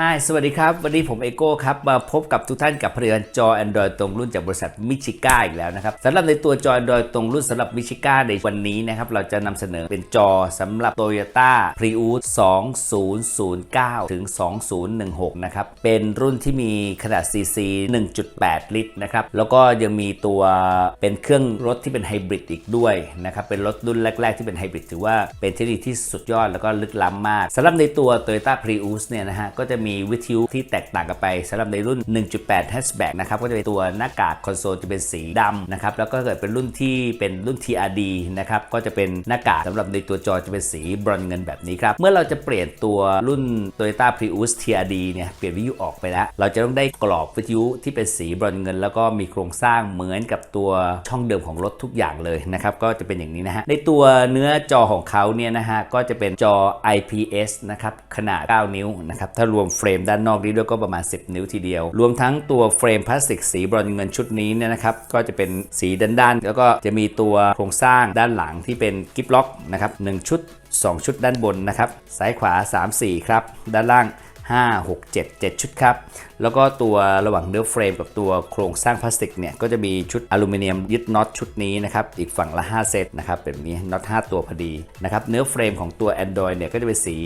ฮายสวัสดีครับ วันนี้ผมเอโก้ครับ มาพบกับทุกท่านกับผลิตภัณฑ์จอ Android ตรงรุ่นจากบริษัทมิชิก้าอีกแล้วนะครับสำหรับในตัวจอ Android ตรงรุ่นสำหรับมิชิก้าในวันนี้นะครับ เราจะนำเสนอเป็นจอสำหรับ Toyota Prius 2009 ถึง 2016 นะครับ เป็นรุ่นที่มีขนาด CC 1.8 ลิตรนะครับ แล้วก็ยังมีตัวเป็นเครื่องรถที่เป็นไฮบริดอีกด้วยนะครับ เป็นรถรุ่นแรก ๆ ที่เป็นไฮบริดถือว่าเป็นเทคโนโลยีที่สุดยอดแล้วก็ลึกล้ำมากสำหรับในตัว Toyota Prius เนี่ยนะฮะก็จะมีวิทยุที่แตกต่างกันไปสำหรับในรุ่น 1.8 hatchback นะครับก็จะเป็นตัวหน้ากากคอนโซลจะเป็นสีดำนะครับแล้วก็เกิดเป็นรุ่นที่เป็นรุ่น TRD นะครับก็จะเป็นหน้ากากสำหรับในตัวจอจะเป็นสีบรอนเงินแบบนี้ครับเมื่อเราจะเปลี่ยนตัวรุ่น Toyota Prius TRD เนี่ยเปลี่ยนวิทยุออกไปแล้ว เราจะต้องได้กรอบวิทยุที่เป็นสีบรอนเงิน แล้วก็มีโครงสร้างเหมือนกับตัวช่องเดิมของรถทุกอย่างเลยนะครับก็จะเป็นอย่างนี้นะฮะในตัวเนื้อจอของเขาเนี่ยนะฮะก็จะเป็นจอ IPS นะครับขนาด 9 นิ้วนะครับถ้ารวมเฟรมด้านนอกนี้ด้วยก็ประมาณ 10 นิ้วทีเดียว รวมทั้งตัวเฟรมพลาสติกสีบรอนเงินชุดนี้เนี่ยนะครับก็จะเป็นสีด้านๆแล้วก็จะมีตัวโครงสร้างด้านหลังที่เป็นกิฟล็อกนะครับ1ชุด 2 ชุดด้านบนนะครับซ้ายขวา 3 4 ครับ ด้านล่าง 5 6 7 7 ชุดครับ แล้วก็ตัวระหว่างเนื้อเฟรมกับตัวโครงสร้างพลาสติกเนี่ย ก็จะมีชุดอลูมิเนียมยึดน็อตชุดนี้นะครับ อีกฝั่งละ 5 เซตนะครับแบบนี้น็อต 5 ตัวพอดีนะครับ เนื้อเฟรมของตัว Android เนี่ยก็จะเป็นสี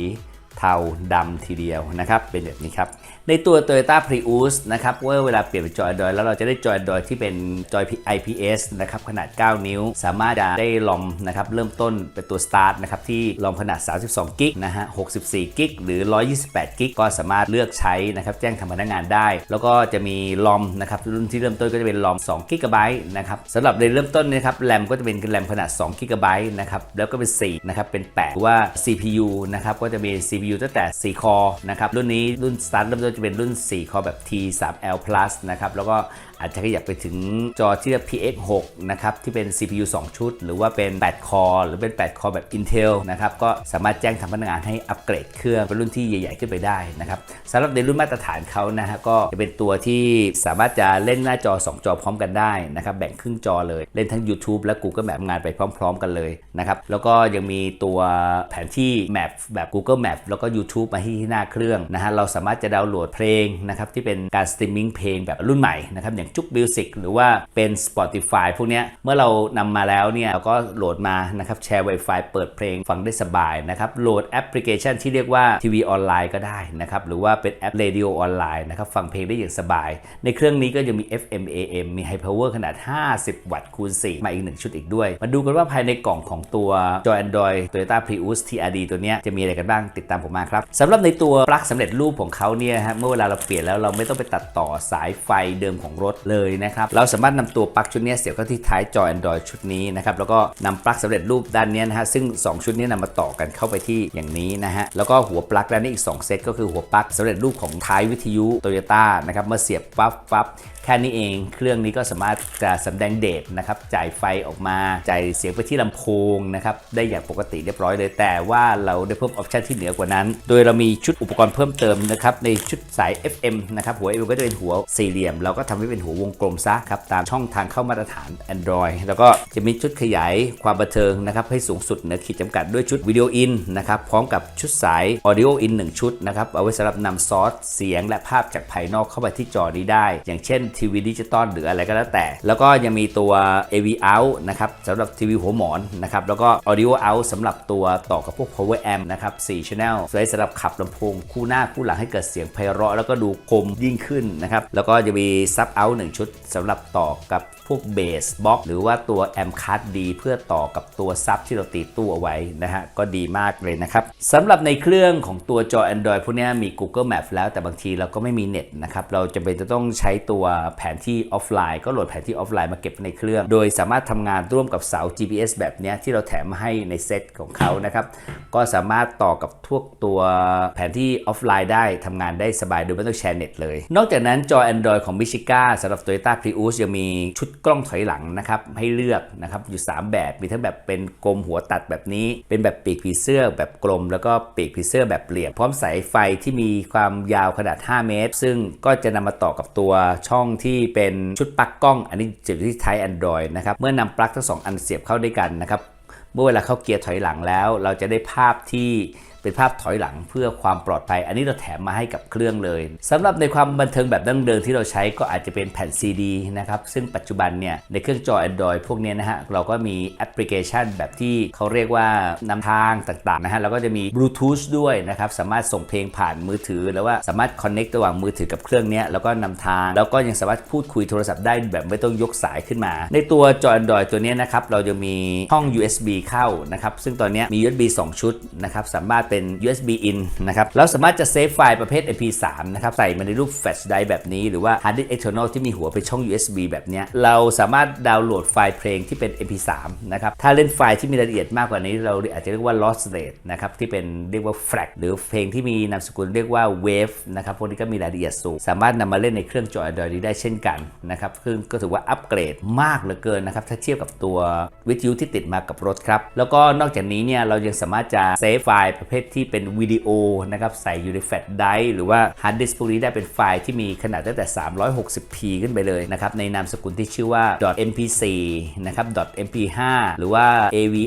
เทาดำทีเดียวนะครับ เป็นแบบนี้ครับ ในตัว Toyota Prius นะครับเมื่อเวลาเปลี่ยนเป็นจอ Android แล้วเราจะได้จอ Android ที่เป็นจอย IPS นะครับขนาด 9 นิ้ว สามารถจะได้ลอมนะครับเริ่มต้นเป็นตัว Start นะครับที่ลอมขนาด 32 กิกนะฮะ 64 กิกหรือ 128 กิกก็สามารถเลือกใช้นะครับแจ้งทางพนักงานได้ แล้วก็จะมีลอมนะครับรุ่นที่เริ่มต้นก็จะเป็นลอม 2 กิกะไบต์นะครับสำหรับในเริ่มต้นนะครับแรมก็จะเป็นแรมขนาด 2 กิกะไบต์นะครับแล้วก็เป็น 4 นะครับเป็น8หรือว่า CPU นะครับก็จะมี CPU ตั้งแต่ 4 คอร์นะครับรุ่นนี้รุ่น Start เริ่มต้นจะเป็นรุ่น 4 คอแบบ T3L Plus นะครับ แล้วก็อาจจะขยับไปถึงจอที่เรียก PX6 นะครับที่เป็น CPU 2 ชุด หรือว่าเป็น 8 คอหรือเป็น 8 คอแบบ Intel นะครับก็สามารถแจ้งทางพนักงานให้อัปเกรดเครื่องเป็นรุ่นที่ใหญ่ ๆ ขึ้นไปได้นะครับสำหรับในรุ่นมาตรฐานเขานะฮะก็จะเป็นตัวที่สามารถจะเล่นหน้าจอ 2 จอพร้อมกันได้นะครับแบ่งครึ่งจอเลยเล่นทั้ง YouTube และ Google Map งานไปพร้อม ๆ กันเลยนะครับแล้วก็ยังมีตัวแผนที่ Map แบบ Google Map แล้วก็ YouTube มาที่หน้าเครื่องนะฮะเราสามารถจะดาวน์โหลดเพลงนะครับที่เป็นการสตรีมมิ่งเพลงแบบรุ่นใหม่นะครับอย่างจุกมิวสิกหรือว่าเป็น Spotify พวกนี้เมื่อเรานำมาแล้วเนี่ยเราก็โหลดมานะครับแชร์ Wi-Fi เปิดเพลงฟังได้สบายนะครับโหลดแอปพลิเคชันที่เรียกว่าทีวีออนไลน์ก็ได้นะครับหรือว่าเป็นแอปเรดิโอออนไลน์นะครับฟังเพลงได้อย่างสบาย ในเครื่องนี้ก็ยังมี FM AM มี High Power ขนาด 50 วัตต์คูณ 4 มาอีก 1 ชุดอีกด้วย มาดูกันว่าภายในกล่องของตัวจอ Android Toyota Prius TRD ตัวนี้จะมีอะไรกันบ้างติดตามผมมาครับสำหรับในตัวปลั๊กสำเร็จรูปของเขาเนี่ยฮะเมื่อเวลาเราเปลี่ยนแล้วเราไม่ต้องไปตัดต่อสายไฟเดิมของรถเลยนะครับ เราสามารถนำตัวปลั๊กชุดนี้เสียบเข้าที่ท้ายจอ Android ชุดนี้นะครับ แล้วก็นำปลั๊กสำเร็จรูปด้านนี้นะฮะ ซึ่ง 2 ชุดนี้นำมาต่อกันเข้าไปที่อย่างนี้นะฮะ แล้วก็หัวปลั๊กด้านนี้อีก 2 เซตก็คือหัวปลั๊กสำเร็จรูปของท้ายวิทยุ Toyota นะครับเมื่อเสียบปั๊บปั๊บแค่นี้เอง เครื่องนี้ก็สามารถจะสำแดงเดทนะครับ จ่ายไฟออกมา จ่ายเสียงไปที่ลำโพงนะครับ ได้อย่างปกติเรียบร้อยเลย แต่ว่าเราได้เพิ่มออปชันที่เหนือกว่านั้น โดยเรามีชุดอุปกรณ์เพิ่มเติมนะครับ ในชุดสาย FM นะครับ หัว FM ก็จะเป็นหัวสี่เหลี่ยม เราก็ทำให้เป็นหัววงกลมซะครับตามช่องทางเข้ามาตรฐาน Android แล้วก็จะมีชุดขยายความบันเทิงนะครับให้สูงสุดเหนือขีดจำกัดด้วยชุดวิดีโออินนะครับพร้อมกับชุดสาย Audio In 1 ชุดนะครับเอาไว้สำหรับนำซอสเสียงและภาพจากภายนอกเข้าไปที่จอนี้ได้ อย่างเช่นทีวีดิจิตอลหรืออะไรก็แล้วแต่ แล้วก็ยังมีตัว AV out นะครับสำหรับทีวีหัวหมอนนะครับแล้วก็ Audio out สำหรับตัวต่อกับพวก power amp นะครับ4 channel ไว้สำหรับขับลำโพงคู่หน้าคู่หลังให้เกิดเสียงไพเราะแล้วก็ดูคมยิ่งขึ้นนะครับแล้วก็จะมี sub out 1 ชุดสำหรับต่อกับพวกเบสบ็อกหรือว่าตัวแอมคัสดีเพื่อต่อกับตัวซับที่เราติดตู้เอาไว้นะฮะ ก็ดีมากเลยนะครับสำหรับในเครื่องของตัวจอ Android พวกนี้มี Google Map แล้วแต่บางทีเราก็ไม่มีเน็ตนะครับ เราจะเป็นจะต้องใช้ตัวแผนที่ออฟไลน์ ก็โหลดแผนที่ออฟไลน์มาเก็บในเครื่อง โดยสามารถทำงานร่วมกับเสา GPS แบบนี้ที่เราแถมมาให้ในเซตของเขานะครับก็สามารถต่อกับทุกตัวแผนที่ออฟไลน์ได้ทำงานได้สบายโดยไม่ต้องแชร์เน็ตเลย นอกจากนั้นจอ Android ของ Michiga สำหรับ Toyota Prius ยังมีชุดกล้องถอยหลังนะครับให้เลือกนะครับอยู่ 3 แบบ มีทั้งแบบเป็นกลมหัวตัดแบบนี้ เป็นแบบปีกผีเสื้อแบบกลม แล้วก็ปีกผีเสื้อแบบเหลี่ยม พร้อมสายไฟที่มีความยาวขนาด 5 เมตร ซึ่งก็จะนำมาต่อกับตัวช่องที่เป็นชุดปลั๊กกล้อง อันนี้จะอยู่ที่ท้าย Android นะครับ เมื่อนำปลั๊กทั้งสองอันเสียบเข้าด้วยกันนะครับ เมื่อเวลาเข้าเกียร์ถอยหลังแล้ว เราจะได้ภาพที่ เป็นภาพถอยหลังเพื่อความปลอดภัย อันนี้เราแถมมาให้กับเครื่องเลยสำหรับในความบันเทิงแบบดั้งเดิมที่เราใช้ก็อาจจะเป็นแผ่น CD นะครับซึ่งปัจจุบันเนี่ยในเครื่องจอ Android พวกนี้นะฮะเราก็มีแอปพลิเคชันแบบที่เขาเรียกว่านำทางต่างๆนะฮะแล้วก็จะมี Bluetooth ด้วยนะครับสามารถส่งเพลงผ่านมือถือ แล้วว่าสามารถ connect ระหว่างมือถือกับเครื่องเนี้ยแล้วก็นำทาง แล้วก็ยังสามารถพูดคุยโทรศัพท์ได้แบบไม่ต้องยกสายขึ้นมา ในตัวจอ Android ตัวนี้นะครับเราจะมีช่อง USB เข้านะครับซึ่งตอนนี้มี USB 2 ชุดนะครับสามารถเป็น USB in นะครับแล้วสามารถจะเซฟไฟล์ประเภท MP3 นะครับใส่มาในรูป flash drive แบบนี้หรือว่า hard disk external ที่มีหัวเป็นช่อง USB แบบเนี้ยเราสามารถดาวน์โหลดไฟล์เพลงที่เป็น MP3 นะครับถ้าเล่นไฟล์ที่มีรายละเอียดมากกว่านี้ เราอาจจะเรียกว่า loss rate นะครับที่เป็นเรียกว่า FLAC หรือเพลงที่มีนามสกุลเรียกว่า wave นะครับพวกนี้ก็มีรายละเอียดสูง สามารถนำมาเล่นในเครื่องจอ Android ได้เช่นกันนะครับซึ่งก็ถือว่าอัปเกรดมากเหลือเกินนะครับถ้าเทียบกับตัววิทยุที่ติดมากับรถครับแล้วก็นอกจากนี้เนี่ยเรายังสามารถจะเซฟไฟล์ประเภทที่เป็นวิดีโอนะครับใส่อยู่ในแฟลชไดร์หรือว่าฮาร์ดดิสก์พวกนี้ได้เป็นไฟล์ที่มีขนาดตั้งแต่ 360p ขึ้นไปเลยนะครับในนามสกุลที่ชื่อว่า .mp4 นะครับ .mp5 หรือว่า avi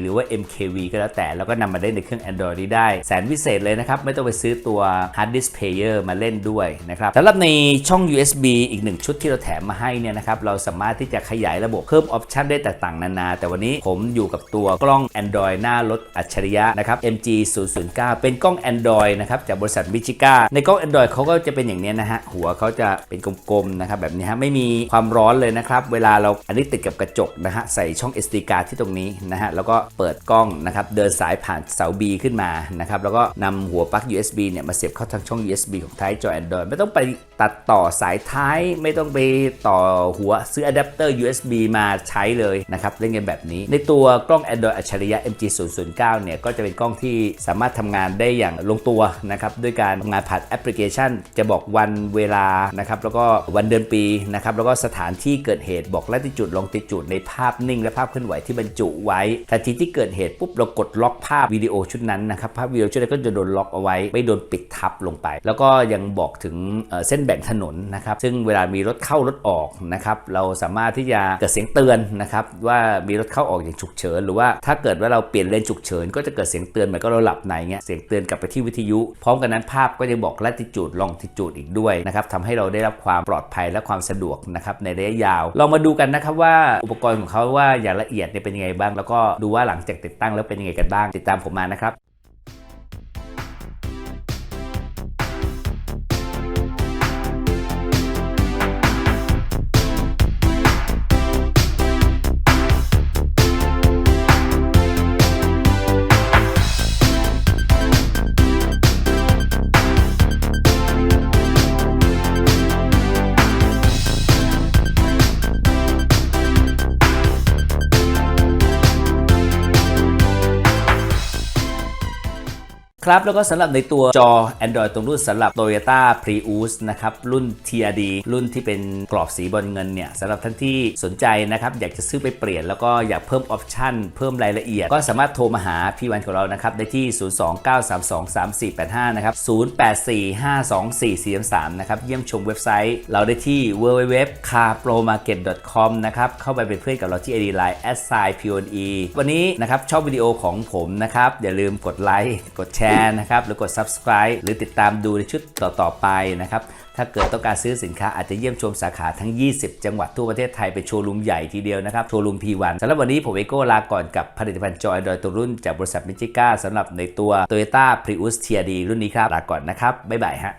หรือว่า mkv ก็แล้วแต่ แล้วก็นำมาเล่นในเครื่อง Android นี้ได้ แสนวิเศษเลยนะครับไม่ต้องไปซื้อตัว hard disk player มาเล่นด้วยนะครับสำหรับในช่อง USB อีกหนึ่งชุดที่เราแถมมาให้เนี่ยนะครับเราสามารถที่จะขยายระบบเพิ่มออปชันได้ต่างๆนานา แต่วันนี้ผมอยู่กับตัวกล้อง Android หน้ารถอัจฉริยะนะครับ MG 009 เป็นกล้อง Android นะครับจากบริษัทมิชิก้าในกล้อง Android เขาก็จะเป็นอย่างนี้นะฮะ หัวเขาจะเป็นกลมๆนะครับแบบนี้ฮะไม่มีความร้อนเลยนะครับ เวลาเราอันนี้ติดกับกระจกนะฮะใส่ช่อง SD card ที่ตรงนี้นะฮะแล้วก็เปิดกล้องนะครับเดินสายผ่านเสา B ขึ้นมานะครับแล้วก็นำหัวปลั๊ก USB เนี่ยมาเสียบเข้าทางช่อง USB ของท้ายจอ Android ไม่ต้องไปตัดต่อสายท้ายไม่ต้องไปต่อหัวซื้ออะแดปเตอร์ USB มาใช้เลยนะครับเล่นกันแบบนี้ ในตัวกล้อง Android อัจฉริยะ MG 009เนี่ยก็จะเป็นกล้องที่สามารถทำงานได้อย่างลงตัวนะครับด้วยการทำงานผ่านแอปพลิเคชัน จะบอกวันเวลานะครับแล้วก็วันเดือนปีนะครับแล้วก็สถานที่เกิดเหตุบอกละติจุดลองติจุดในภาพนิ่ง และภาพเคลื่อนไหวที่บรรจุไว้ทันทีที่เกิดเหตุปุ๊บเรากดล็อกภาพวิดีโอชุดนั้นนะครับภาพวิดีโอชุดนั้นก็จะโดนล็อกเอาไว้ ไม่โดนปิดทับลงไป แล้วก็ยังบอกถึงเเส้นแบ่งถนนนะครับซึ่งเวลามีรถเข้ารถออกนะครับเราสามารถที่จะเกิดเสียงเตือนนะครับว่ามีรถเข้าออกอย่างฉุกเฉิน หรือว่าถ้าเกิดว่าเราเปลี่ยนเลนฉุกเฉิน ก็จะเกิดเสียงเตือนเหมือนก็เราหลับในเงี้ยเสียงเตือนกลับไปที่วิทยุ พร้อมกันนั้นภาพก็จะบอกลัติจูดลองติจูดอีกด้วยนะครับทำให้เราได้รับความปลอดภัยและความสะดวกนะครับในระยะยาวเรามาดูกันนะครับว่าอุปกรณ์ของเขาว่าอย่างละเอียดเนี่ยเป็นยังไงบ้าง แล้วก็ดูว่าหลังจากติดตั้งแล้วเป็นยังไงกันบ้าง ติดตามผมมานะครับ ครับ แล้วก็สำหรับในตัวจอ Android ตรงรุ่นสำหรับ Toyota Prius นะครับ รุ่น TRD รุ่นที่เป็นกรอบสีบอลเงินเนี่ยสำหรับท่านที่สนใจนะครับ อยากจะซื้อไปเปลี่ยน แล้วก็อยากเพิ่มออปชั่นเพิ่มรายละเอียด ก็สามารถโทรมาหาพี่วันของเรานะครับ ได้ที่ 029323485 นะครับ 08452443นะครับ เยี่ยมชมเว็บไซต์ เราได้ที่ www.carpromarket.com นะครับ เข้าไปเป็นเพื่อนกับเราที่ ID Line s i p o n e วันนี้นะครับชอบวิดีโอของผมนะครับอย่าลืมกดไลค์กดแชร์นะครับหรือกด subscribe หรือติดตามดูในชุดต่อๆไปนะครับถ้าเกิดต้องการซื้อสินค้าอาจจะเยี่ยมชมสาขาทั้ง 20 จังหวัดทั่วประเทศไทยเป็นโชว์รูมใหญ่ทีเดียวนะครับโชว์รูม P1 สำหรับวันนี้ผมเอโก้ลาก่อนกับผลิตภัณฑ์จอยดอยตัวรุ่น จากบริษัทมิจิก้าสำหรับในตัว Toyota Prius TRD รุ่นนี้ครับลาก่อนนะครับบ๊ายบายฮะ